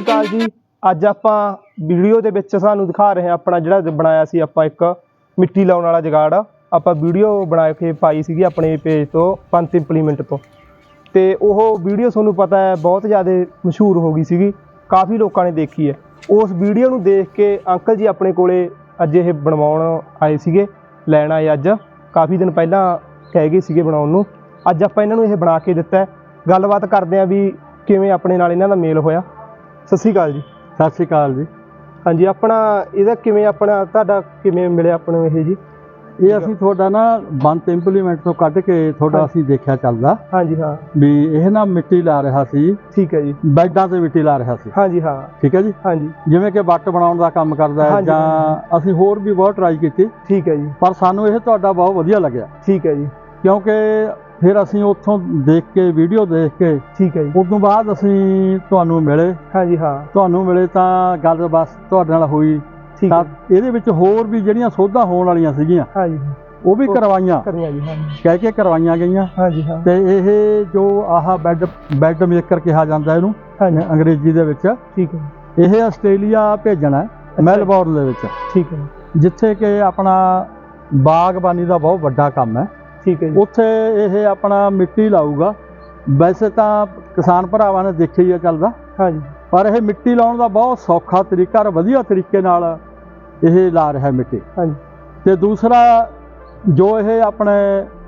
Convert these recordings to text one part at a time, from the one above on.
ਸ਼੍ਰੀ ਅਕਾਲ ਜੀ। ਅੱਜ ਆਪਾਂ ਵੀਡੀਓ ਦੇ ਵਿੱਚ ਸਾਨੂੰ ਦਿਖਾ ਰਹੇ ਹਾਂ ਆਪਣਾ ਜਿਹੜਾ ਬਣਾਇਆ ਸੀ ਆਪਾਂ ਇੱਕ ਮਿੱਟੀ ਲਾਉਣ ਵਾਲਾ ਜਗਾੜ। ਆਪਾਂ ਵੀਡੀਓ ਬਣਾ ਕੇ ਪਾਈ ਸੀਗੀ ਆਪਣੇ ਪੇਜ ਤੋਂ ਪੰਤ ਇੰਪਲੀਮੈਂਟ ਤੋਂ। ਤੇ ਉਹ ਵੀਡੀਓ ਤੁਹਾਨੂੰ ਪਤਾ ਹੈ, ਬਹੁਤ ਜ਼ਿਆਦਾ ਮਸ਼ਹੂਰ ਹੋ ਗਈ ਸੀਗੀ। ਕਾਫੀ ਲੋਕਾਂ ਨੇ ਦੇਖੀ ਹੈ। ਉਸ ਵੀਡੀਓ ਨੂੰ ਦੇਖ ਕੇ ਅੰਕਲ ਜੀ ਆਪਣੇ ਕੋਲੇ ਅੱਜ ਇਹ ਬਣਵਾਉਣ ਆਏ ਸੀਗੇ, ਲੈਣ ਆਏ ਅੱਜ। ਕਾਫੀ ਦਿਨ ਪਹਿਲਾਂ ਕਹਿ ਗਏ ਸੀਗੇ ਬਣਾਉਣ ਨੂੰ। ਅੱਜ ਆਪਾਂ ਇਹਨਾਂ ਨੂੰ ਇਹ ਬਣਾ ਕੇ ਦਿੱਤਾ ਗੱਲਬਾਤ ਕਰਦੇ ਆਂ ਵੀ ਕਿਵੇਂ ਆਪਣੇ ਨਾਲ ਇਹਨਾਂ ਦਾ ਮੇਲ ਹੋਇਆ। ਸਤਿ ਸ਼੍ਰੀ ਅਕਾਲ ਜੀ। ਸਤਿ ਸ਼੍ਰੀ ਅਕਾਲ ਜੀ। ਹਾਂਜੀ ਆਪਣਾ ਇਹਦਾ ਕਿਵੇਂ ਆਪਣਾ ਤੁਹਾਡਾ ਕਿਵੇਂ ਮਿਲਿਆ ਆਪਾਂ ਨੂੰ ਇਹ ਜੀ? ਇਹ ਅਸੀਂ ਤੁਹਾਡਾ ਨਾ ਬੰਤ ਇੰਪਲੀਮੈਂਟ ਤੋਂ ਕੱਢ ਕੇ ਤੁਹਾਡਾ। ਅਸੀਂ ਦੇਖਿਆ ਚੱਲਦਾ। ਹਾਂਜੀ ਹਾਂ। ਵੀ ਇਹ ਨਾ ਮਿੱਟੀ ਲਾ ਰਿਹਾ ਸੀ। ਠੀਕ ਹੈ ਜੀ। ਬੈੱਡਾਂ ਤੇ ਮਿੱਟੀ ਲਾ ਰਿਹਾ ਸੀ। ਹਾਂਜੀ ਹਾਂ। ਠੀਕ ਹੈ ਜੀ? ਹਾਂਜੀ। ਜਿਵੇਂ ਕਿ ਵੱਟ ਬਣਾਉਣ ਦਾ ਕੰਮ ਕਰਦਾ ਹੈ। ਜਾਂ ਅਸੀਂ ਹੋਰ ਵੀ ਬਹੁਤ ਟਰਾਈ ਕੀਤੀ। ਠੀਕ ਹੈ ਜੀ। ਪਰ ਸਾਨੂੰ ਇਹ ਤੁਹਾਡਾ ਬਹੁਤ ਵਧੀਆ ਲੱਗਿਆ। ਠੀਕ ਹੈ ਜੀ। ਕਿਉਂਕਿ ਫਿਰ ਅਸੀਂ ਉੱਥੋਂ ਦੇਖ ਕੇ ਵੀਡੀਓ ਦੇਖ ਕੇ ਠੀਕ ਹੈ ਜੀ। ਉਸ ਤੋਂ ਬਾਅਦ ਅਸੀਂ ਤੁਹਾਨੂੰ ਮਿਲੇ। ਹਾਂਜੀ ਹਾਂ। ਤੁਹਾਨੂੰ ਮਿਲੇ ਤਾਂ ਗੱਲ ਬਸ ਤੁਹਾਡੇ ਨਾਲ ਹੋਈ। ਠੀਕ ਹੈ। ਇਹਦੇ ਵਿੱਚ ਹੋਰ ਵੀ ਜਿਹੜੀਆਂ ਸੋਧਾਂ ਹੋਣ ਵਾਲੀਆਂ ਸੀਗੀਆਂ ਹਾਂਜੀ ਉਹ ਵੀ ਕਰਵਾਈਆਂ। ਕਰੀਆਂ ਜੀ ਹਾਂਜੀ। ਕਹਿ ਕੇ ਕਰਵਾਈਆਂ ਗਈਆਂ। ਹਾਂਜੀ ਹਾਂ। ਤੇ ਇਹ ਜੋ ਆਹ ਬੈੱਡ ਬੈੱਡ ਮੇਕਰ ਕਿਹਾ ਜਾਂਦਾ ਇਹਨੂੰ ਅੰਗਰੇਜ਼ੀ ਦੇ ਵਿੱਚ। ਠੀਕ ਹੈ। ਇਹ ਆਸਟ੍ਰੇਲੀਆ ਭੇਜਣਾ ਮੈਲਬੌਰਨ ਦੇ ਵਿੱਚ। ਠੀਕ ਹੈ। ਜਿੱਥੇ ਕਿ ਆਪਣਾ ਬਾਗਬਾਨੀ ਦਾ ਬਹੁਤ ਵੱਡਾ ਕੰਮ ਹੈ। ਠੀਕ ਹੈ ਜੀ। ਉੱਥੇ ਇਹ ਆਪਣਾ ਮਿੱਟੀ ਲਾਊਗਾ। ਵੈਸੇ ਤਾਂ ਕਿਸਾਨ ਭਰਾਵਾਂ ਨੇ ਦੇਖਿਆ ਹੀ ਆ ਚੱਲਦਾ ਹਾਂਜੀ। ਪਰ ਇਹ ਮਿੱਟੀ ਲਾਉਣ ਦਾ ਬਹੁਤ ਸੌਖਾ ਤਰੀਕਾ ਔਰ ਵਧੀਆ ਤਰੀਕੇ ਨਾਲ ਇਹ ਲਾ ਰਿਹਾ ਮਿੱਟੀ। ਹਾਂਜੀ। ਤੇ ਦੂਸਰਾ ਜੋ ਇਹ ਆਪਣੇ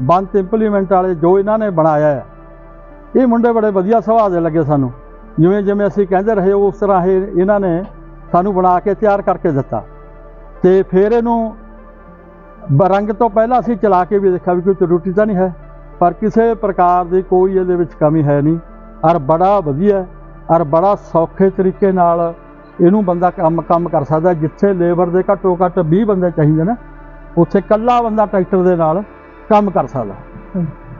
ਬੰਤ ਇੰਪਲੀਮੈਂਟ ਵਾਲੇ ਜੋ ਇਹਨਾਂ ਨੇ ਬਣਾਇਆ ਹੈ ਇਹ ਮੁੰਡੇ ਬੜੇ ਵਧੀਆ ਸੁਭਾਅ ਦੇ ਲੱਗੇ ਸਾਨੂੰ। ਜਿਵੇਂ ਜਿਵੇਂ ਅਸੀਂ ਕਹਿੰਦੇ ਰਹੇ ਉਸ ਤਰ੍ਹਾਂ ਇਹ ਇਹਨਾਂ ਨੇ ਸਾਨੂੰ ਬਣਾ ਕੇ ਤਿਆਰ ਕਰਕੇ ਦਿੱਤਾ। ਤੇ ਫਿਰ ਇਹਨੂੰ ਰੰਗ ਤੋਂ ਪਹਿਲਾਂ ਅਸੀਂ ਚਲਾ ਕੇ ਵੀ ਦੇਖਿਆ ਵੀ ਕੋਈ ਤਰੁੱਟੀ ਤਾਂ ਨਹੀਂ ਹੈ ਪਰ ਕਿਸੇ ਪ੍ਰਕਾਰ ਦੀ ਕੋਈ ਇਹਦੇ ਵਿੱਚ ਕਮੀ ਹੈ ਨਹੀਂ। ਔਰ ਬੜਾ ਵਧੀਆ ਔਰ ਬੜਾ ਸੌਖੇ ਤਰੀਕੇ ਨਾਲ ਇਹਨੂੰ ਬੰਦਾ ਕੰਮ ਕੰਮ ਕਰ ਸਕਦਾ ਜਿੱਥੇ ਲੇਬਰ ਦੇ ਘੱਟੋ ਘੱਟ 20 ਬੰਦੇ ਚਾਹੀਦੇ ਨੇ ਉੱਥੇ ਇਕੱਲਾ ਬੰਦਾ ਟਰੈਕਟਰ ਦੇ ਨਾਲ ਕੰਮ ਕਰ ਸਕਦਾ।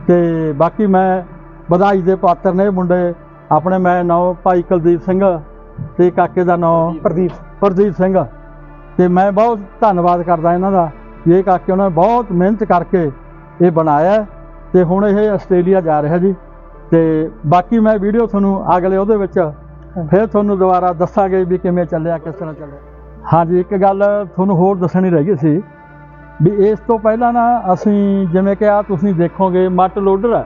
ਤੇ ਬਾਕੀ ਮੈਂ ਵਧਾਈ ਦੇ ਪਾਤਰ ਨੇ ਮੁੰਡੇ। ਆਪਣੇ ਮੈਂ ਨਾਂ ਭਾਈ ਕੁਲਦੀਪ ਸਿੰਘ ਤੇ ਕਾਕੇ ਦਾ ਨਾਂ ਪ੍ਰਦੀਪ ਪ੍ਰਦੀਪ ਸਿੰਘ। ਤੇ ਮੈਂ ਬਹੁਤ ਧੰਨਵਾਦ ਕਰਦਾ ਇਹਨਾਂ ਦਾ। ਇਹ ਕਾਕੇ ਉਹਨਾਂ ਨੇ ਬਹੁਤ ਮਿਹਨਤ ਕਰਕੇ ਇਹ ਬਣਾਇਆ ਤੇ ਹੁਣ ਇਹ ਆਸਟ੍ਰੇਲੀਆ ਜਾ ਰਿਹਾ ਜੀ। ਤੇ ਬਾਕੀ ਮੈਂ ਵੀਡੀਓ ਤੁਹਾਨੂੰ ਅਗਲੇ ਉਹਦੇ ਵਿੱਚ ਫਿਰ ਤੁਹਾਨੂੰ ਦੁਬਾਰਾ ਦੱਸਾਂਗੇ ਵੀ ਕਿਵੇਂ ਚੱਲਿਆ ਕਿਸ ਤਰ੍ਹਾਂ ਚੱਲਿਆ। ਹਾਂਜੀ ਇੱਕ ਗੱਲ ਤੁਹਾਨੂੰ ਹੋਰ ਦੱਸਣੀ ਰਹਿ ਗਈ ਸੀ ਵੀ ਇਸ ਤੋਂ ਪਹਿਲਾਂ ਨਾ ਅਸੀਂ ਜਿਵੇਂ ਕਿ ਆ ਤੁਸੀਂ ਦੇਖੋਗੇ ਮੱਟ ਲੋਡਰ ਹੈ।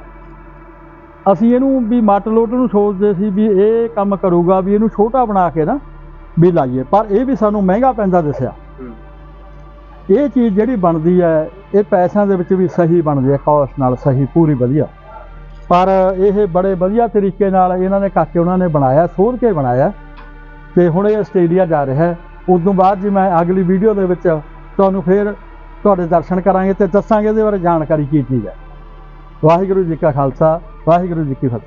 ਅਸੀਂ ਇਹਨੂੰ ਵੀ ਮੱਟ ਲੋਡਰ ਨੂੰ ਸੋਚਦੇ ਸੀ ਵੀ ਇਹ ਕੰਮ ਕਰੂਗਾ ਵੀ ਇਹਨੂੰ ਛੋਟਾ ਬਣਾ ਕੇ ਨਾ ਵੀ ਲਾਈਏ ਪਰ ਇਹ ਵੀ ਸਾਨੂੰ ਮਹਿੰਗਾ ਪੈਂਦਾ ਦਿਸਿਆ। ਇਹ ਚੀਜ਼ ਜਿਹੜੀ ਬਣਦੀ ਹੈ, ਇਹ ਪੈਸਿਆਂ ਦੇ ਵਿੱਚ ਵੀ ਸਹੀ ਬਣਦੀ ਹੈ ਕਾਸਟ ਨਾਲ ਸਹੀ, ਪੂਰੀ ਵਧੀਆ। ਪਰ ਇਹ ਬੜੇ ਵਧੀਆ ਤਰੀਕੇ ਨਾਲ ਇਹਨਾਂ ਨੇ ਕਰਕੇ ਉਹਨਾਂ ਨੇ ਬਣਾਇਆ ਸੋਧ ਕੇ ਬਣਾਇਆ। ਤੇ ਹੁਣ ਇਹ ਆਸਟ੍ਰੇਲੀਆ ਜਾ ਰਿਹਾ ਹੈ। ਉਸ ਤੋਂ ਬਾਅਦ ਜੀ ਮੈਂ ਅਗਲੀ ਵੀਡੀਓ ਦੇ ਵਿੱਚ ਤੁਹਾਨੂੰ ਫੇਰ ਤੁਹਾਡੇ ਦਰਸ਼ਨ ਕਰਾਂਗੇ ਤੇ ਦੱਸਾਂਗੇ ਇਹਦੇ ਬਾਰੇ ਜਾਣਕਾਰੀ ਕੀ ਚੀਜ਼ ਹੈ। ਵਾਹਿਗੁਰੂ ਜੀ ਕਾ ਖਾਲਸਾ, ਵਾਹਿਗੁਰੂ ਜੀ ਕੀ ਫਤਿਹ।